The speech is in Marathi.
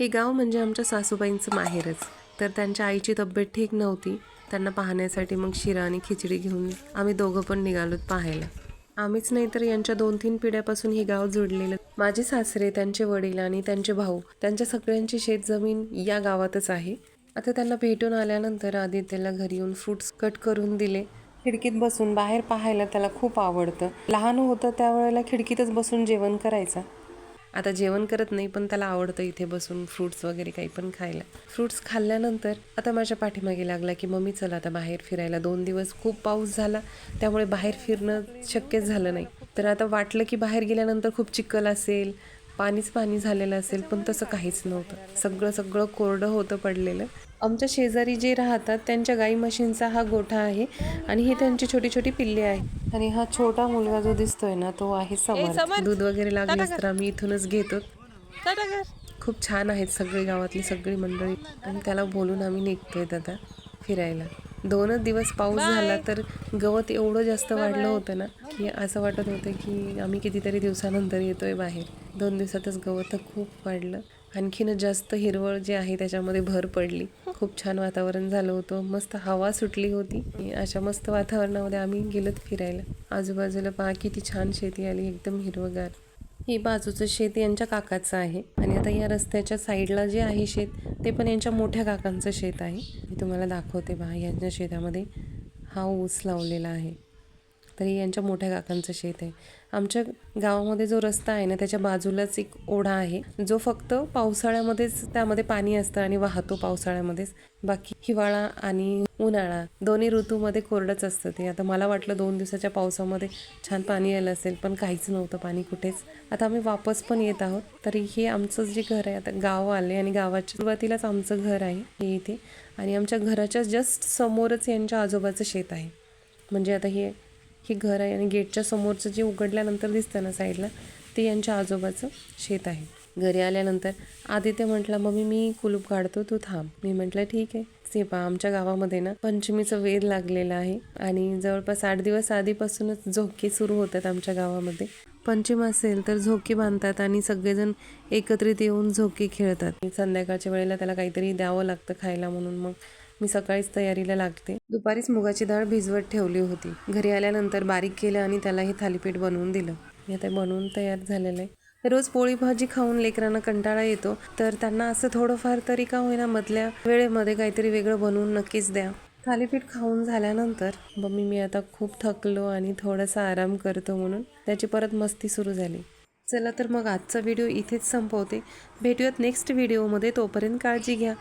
हे गाव म्हणजे आमच्या सासूबाईंचं माहेरच. तर त्यांच्या आईची तब्येत ठीक नव्हती. त्यांना पाहण्यासाठी मग शिरा आणि खिचडी घेऊन आम्ही दोघं पण निघालोत पाहायला. आम्हीच नाही तर यांच्या दोन तीन पिढ्यापासून हे गाव जोडलेलं. माझे सासरे त्यांचे वडील आणि त्यांचे भाऊ त्यांच्या सगळ्यांची शेतजमीन या गावातच आहे. आता त्यांना भेटून आल्यानंतर आदित्यला घरी येऊन फ्रुट्स कट करून दिले. खिडकीत बसून बाहेर पाहायला त्याला खूप आवडतं. लहान होतं त्यावेळेला खिडकीतच बसून जेवण करायचा. आता जेवण करत नाही पण त्याला आवडतं इथे बसून फ्रुट्स वगैरे काही पण खायला. फ्रुट्स खाल्ल्यानंतर आता माझ्या पाठीमागे लागला की मम्मी चला आता बाहेर फिरायला. दोन दिवस खूप पाऊस झाला त्यामुळे बाहेर फिरणं शक्यच झालं नाही. तर आता वाटलं की बाहेर गेल्यानंतर खूप चिखल असेल पाणीच पाणी झालेलं असेल पण तसं काहीच नव्हतं. सगळं सगळं कोरडं होतं पडलेलं. आमच्या शेजारी जे राहतात त्यांच्या गाई म्हशींचा हा गोठा आहे आणि ही त्यांची छोटी छोटी पिल्ले आहे आणि हा छोटा मुलगा जो दिसतोय ना तो आहे समर दूध वगैरे लागलेस तर आम्ही इथूनच घेतो. खूप छान आहेत सगळी गावातली सगळी मंडळी. आणि त्याला बोलून आम्ही निघतोय आता फिरायला. दोनच दिवस पाऊस झाला तर गवत एवढं जास्त वाढलं होतं ना की असं वाटत होतं की आम्ही कितीतरी दिवसानंतर येतोय बाहेर. दोन दिवसातच गवत खूप वाढलं. आणखीनच जास्त हिरवळ जे आहे त्याच्यामध्ये भर पडली. खूप छान वातावरण झालं होतं. मस्त हवा सुटली होती. अशा मस्त वातावरणामध्ये आम्ही गेलोत फिरायला. आजूबाजूला पहा किती छान शेती आली. एकदम हिरवगार. ही बाजूचं शेत यांच्या काकाचं आहे. आणि आता या रस्त्याच्या साईडला जे आहे शेत ते पण यांच्या मोठ्या काकांचं शेत आहे. तुम्हाला दाखवते पहा यांच्या शेतामध्ये हा ऊस लावलेला आहे. तरी यांच्या मोठ्या काकांचं शेत आहे. आमच्या गावामध्ये जो रस्ता आहे ना त्याच्या बाजूलाच एक ओढा आहे. जो फक्त पावसाळ्यामध्येच त्यामध्ये पाणी असतं आणि वाहतो पावसाळ्यामध्येच. बाकी हिवाळा आणि उन्हाळा दोन्ही ऋतूमध्ये कोरडंच असतं ते. आता मला वाटलं दोन दिवसाच्या पावसामध्ये छान पाणी आलं असेल पण काहीच नव्हतं पाणी कुठेच. आता आम्ही वापस पण येत आहोत. तरी हे आमचं जे घर आहे आता गाव आले आणि गावाच्या सुरुवातीलाच आमचं घर आहे हे इथे. आणि आमच्या घराच्या जस्ट समोरच यांच्या आजोबाचं शेत आहे. म्हणजे आता हे हे घर आहे आणि गेटच्या समोरचं जे उघडल्यानंतर दिसतं ना साईडला ते यांच्या आजोबाचं शेत आहे. घरी आल्यानंतर आदित्य म्हटला मम्मी मी कुलूप काढतो तू थांब. मी म्हटलं ठीक आहे. ते पहा आमच्या गावामध्ये ना पंचमीचं वेध लागलेलं आहे आणि जवळपास आठ दिवस आधीपासूनच झोके सुरू होतात आमच्या गावामध्ये. पंचम असेल तर झोके बांधतात आणि सगळेजण एकत्रित येऊन झोके खेळतात. संध्याकाळच्या वेळेला त्याला काहीतरी द्यावं लागतं खायला म्हणून मग मी सकाळीच तयारीला लागते. दुपारीच मुगाची डाळ भिजवत ठेवली होती. घरी आल्यानंतर बारीक केलं आणि त्याला हे थालीपीठ बनवून दिलं. मी आता बनवून तयार झालेलं आहे. रोज पोळी भाजी खाऊन लेकरांना कंटाळा येतो तर त्यांना असं थोडंफार तरी का होईना मधल्या वेळेमध्ये काहीतरी वेगळं बनवून नक्कीच द्या. थालीपीठ खाऊन झाल्यानंतर मम्मी मी आता खूप थकलो आणि थोडासा आराम करतो म्हणून त्याची परत मस्ती सुरू झाली. चला तर मग आजचा व्हिडिओ इथेच संपवते. भेटूयात नेक्स्ट व्हिडिओमध्ये. तोपर्यंत काळजी घ्या.